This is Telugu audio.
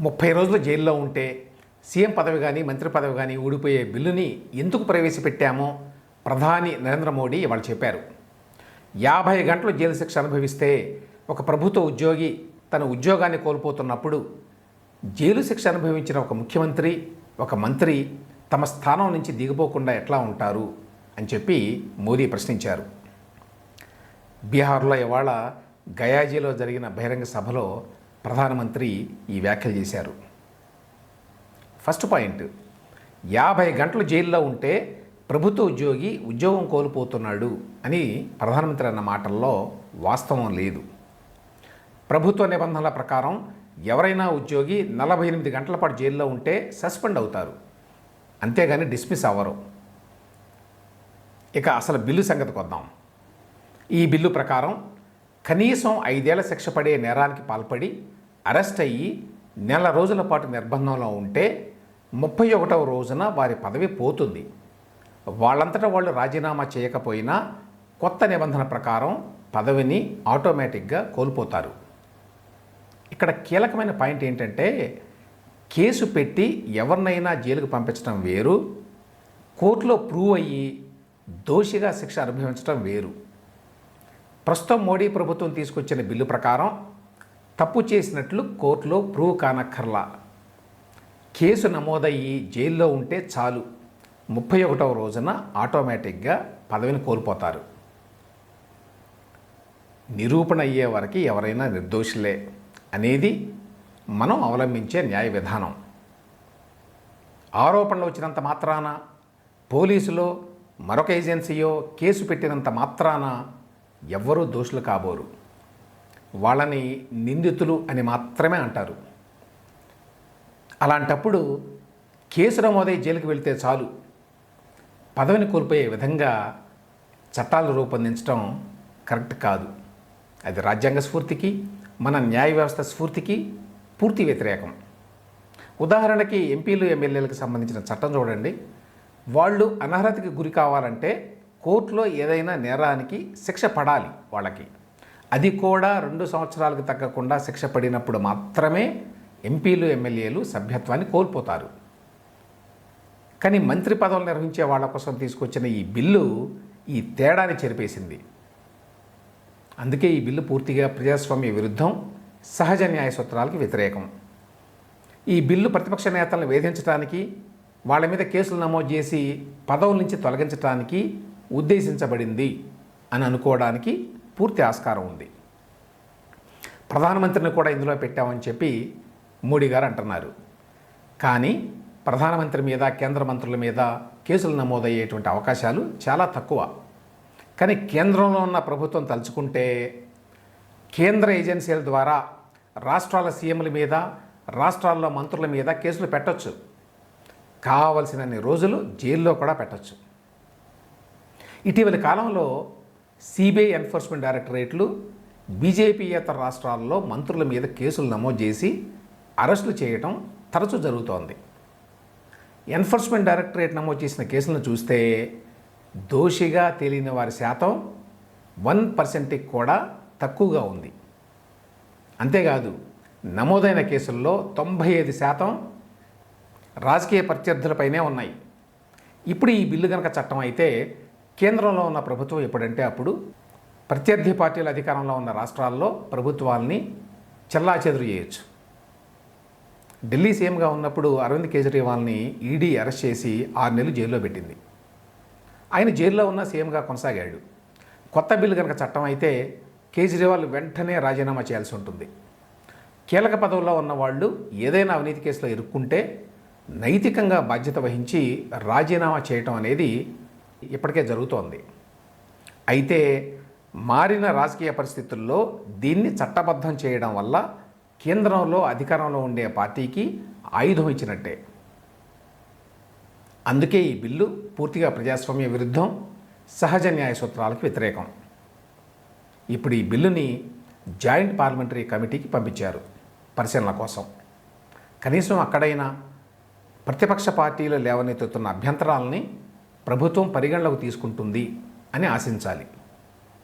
ముప్పై రోజులు జైల్లో ఉంటే సీఎం పదవి కానీ మంత్రి పదవి కానీ ఊడిపోయే బిల్లుని ఎందుకు ప్రవేశపెట్టామో ప్రధాని నరేంద్ర మోడీ ఇవాళ చెప్పారు. యాభై గంటలు జైలు శిక్ష అనుభవిస్తే ఒక ప్రభుత్వ ఉద్యోగి తన ఉద్యోగాన్ని కోల్పోతున్నప్పుడు జైలు శిక్ష అనుభవించిన ఒక ముఖ్యమంత్రి ఒక మంత్రి తమ స్థానం నుంచి దిగిపోకుండా ఎట్లా ఉంటారు అని చెప్పి మోదీ ప్రశ్నించారు. బీహార్లో ఇవాళ గయాజీలో జరిగిన బహిరంగ సభలో ప్రధానమంత్రి ఈ వ్యాఖ్యలు చేశారు. ఫస్ట్ పాయింట్ యాభై గంటలు జైల్లో ఉంటే ప్రభుత్వ ఉద్యోగి ఉద్యోగం కోల్పోతున్నాడు అని ప్రధానమంత్రి అన్న మాటల్లో వాస్తవం లేదు. ప్రభుత్వ నిబంధనల ప్రకారం ఎవరైనా ఉద్యోగి నలభై ఎనిమిది గంటల పాటు జైల్లో ఉంటే సస్పెండ్ అవుతారు. అంతేగాని డిస్మిస్ అవ్వరు. ఇక అసలు బిల్లు సంగతికి వద్దాం ఈ బిల్లు ప్రకారం కనీసం ఐదేళ్ళ శిక్ష పడే నేరానికి పాల్పడి అరెస్ట్ అయ్యి నెల రోజుల పాటు నిర్బంధంలో ఉంటే ముప్పై ఒకటవ రోజున వారి పదవి పోతుంది. వాళ్ళంతటా వాళ్ళు రాజీనామా చేయకపోయినా కొత్త నిబంధన ప్రకారం పదవిని ఆటోమేటిక్గా కోల్పోతారు. ఇక్కడ కీలకమైన పాయింట్ ఏంటంటే కేసు పెట్టి ఎవరినైనా జైలుకు పంపించడం వేరు కోర్టులో ప్రూవ్ అయ్యి దోషిగా శిక్ష అనుభవించడం వేరు. ప్రస్తుతం మోడీ ప్రభుత్వం తీసుకొచ్చిన బిల్లు ప్రకారం తప్పు చేసినట్లు కోర్టులో ప్రూవ్ కానక్కర్లా. కేసు నమోదయ్యి జైల్లో ఉంటే చాలు. ముప్పై ఒకటవ రోజున ఆటోమేటిక్గా పదవిని కోల్పోతారు. నిరూపణ అయ్యే వరకు ఎవరైనా నిర్దోషులే అనేది మనం అవలంబించే న్యాయ విధానం. ఆరోపణలు వచ్చినంత మాత్రాన పోలీసులో మరొక ఏజెన్సీయో కేసు పెట్టినంత మాత్రాన ఎవ్వరూ దోషులు కాబోరు. వాళ్ళని నిందితులు అని మాత్రమే అంటారు. అలాంటప్పుడు కేసు నమోదై జైలుకి వెళ్తే చాలు. పదవిని కోల్పోయే విధంగా చట్టాలు రూపొందించడం కరెక్ట్ కాదు. అది రాజ్యాంగ స్ఫూర్తికి మన న్యాయ వ్యవస్థ స్ఫూర్తికి పూర్తి వ్యతిరేకం. ఉదాహరణకి ఎంపీలు ఎమ్మెల్యేలకు సంబంధించిన చట్టం చూడండి. వాళ్ళు అనర్హతకి గురి కావాలంటే కోర్టులో ఏదైనా నేరానికి శిక్ష పడాలి వాళ్ళకి. అది కూడా రెండు సంవత్సరాలకు తగ్గకుండా శిక్ష పడినప్పుడు మాత్రమే ఎంపీలు ఎమ్మెల్యేలు సభ్యత్వాన్ని కోల్పోతారు. కానీ మంత్రి పదవులు నిర్వహించే వాళ్ళ కోసం తీసుకొచ్చిన ఈ బిల్లు ఈ తేడాని చెరిపేసింది. అందుకే ఈ బిల్లు పూర్తిగా ప్రజాస్వామ్య విరుద్ధం సహజ న్యాయ సూత్రాలకు వ్యతిరేకం. ఈ బిల్లు ప్రతిపక్ష నేతలను వేధించడానికి వాళ్ళ మీద కేసులు నమోదు చేసి పదవుల నుంచి తొలగించడానికి ఉద్దేశించబడింది అని అనుకోవడానికి పూర్తి ఆస్కారం ఉంది. ప్రధానమంత్రిని కూడా ఇందులో పెట్టామని చెప్పి మోడీ గారు అంటున్నారు. కానీ ప్రధానమంత్రి మీద కేంద్ర మంత్రుల మీద కేసులు నమోదయ్యేటువంటి అవకాశాలు చాలా తక్కువ. కానీ కేంద్రంలో ఉన్న ప్రభుత్వం తలుచుకుంటే కేంద్ర ఏజెన్సీల ద్వారా రాష్ట్రాల సీఎంల మీద రాష్ట్రాల్లో మంత్రుల మీద కేసులు పెట్టచ్చు. కావలసినన్ని రోజులు జైల్లో కూడా పెట్టొచ్చు. ఇటీవలి కాలంలో సిబిఐ ఎన్ఫోర్స్మెంట్ డైరెక్టరేట్లు బీజేపీయేతర రాష్ట్రాల్లో మంత్రుల మీద కేసులు నమోదు చేసి అరెస్టులు చేయటం తరచూ జరుగుతోంది. ఎన్ఫోర్స్మెంట్ డైరెక్టరేట్ నమోదు చేసిన కేసులను చూస్తే దోషిగా తేలిన వారి శాతం వన్ పర్సెంట్కి కూడా తక్కువగా ఉంది. అంతేకాదు నమోదైన కేసుల్లో తొంభై ఐదు శాతం రాజకీయ ప్రత్యర్థులపైనే ఉన్నాయి. ఇప్పుడు ఈ బిల్లు కనుక చట్టం అయితే కేంద్రంలో ఉన్న ప్రభుత్వం ఎప్పుడంటే అప్పుడు ప్రత్యర్థి పార్టీల అధికారంలో ఉన్న రాష్ట్రాల్లో ప్రభుత్వాల్ని చెల్లాచెదురు చేయొచ్చు. ఢిల్లీ సీఎంగా ఉన్నప్పుడు అరవింద్ కేజ్రీవాల్ని ఈడీ అరెస్ట్ చేసి ఆరు నెలలు జైల్లో పెట్టింది. ఆయన జైల్లో ఉన్న సీఎంగా కొనసాగాడు. కొత్త బిల్లు కనుక చట్టం అయితే కేజ్రీవాల్ వెంటనే రాజీనామా చేయాల్సి ఉంటుంది. కీలక పదవుల్లో ఉన్న వాళ్ళు ఏదైనా అవినీతి కేసులో ఇరుక్కుంటే నైతికంగా బాధ్యత వహించి రాజీనామా చేయటం అనేది ఇప్పటికే జరుగుతోంది. అయితే మారిన రాజకీయ పరిస్థితుల్లో దీన్ని చట్టబద్ధం చేయడం వల్ల కేంద్రంలో అధికారంలో ఉండే పార్టీకి ఆయుధం ఇచ్చినట్టే. అందుకే ఈ బిల్లు పూర్తిగా ప్రజాస్వామ్య విరుద్ధం సహజ న్యాయ సూత్రాలకు వ్యతిరేకం. ఇప్పుడు ఈ బిల్లుని జాయింట్ పార్లమెంటరీ కమిటీకి పంపించారు పరిశీలన కోసం. కనీసం అక్కడైనా ప్రతిపక్ష పార్టీలు లేవనెత్తుతున్న అభ్యంతరాలని ప్రభుత్వం పరిగణలోకి తీసుకుంటుంది అని ఆశించాలి.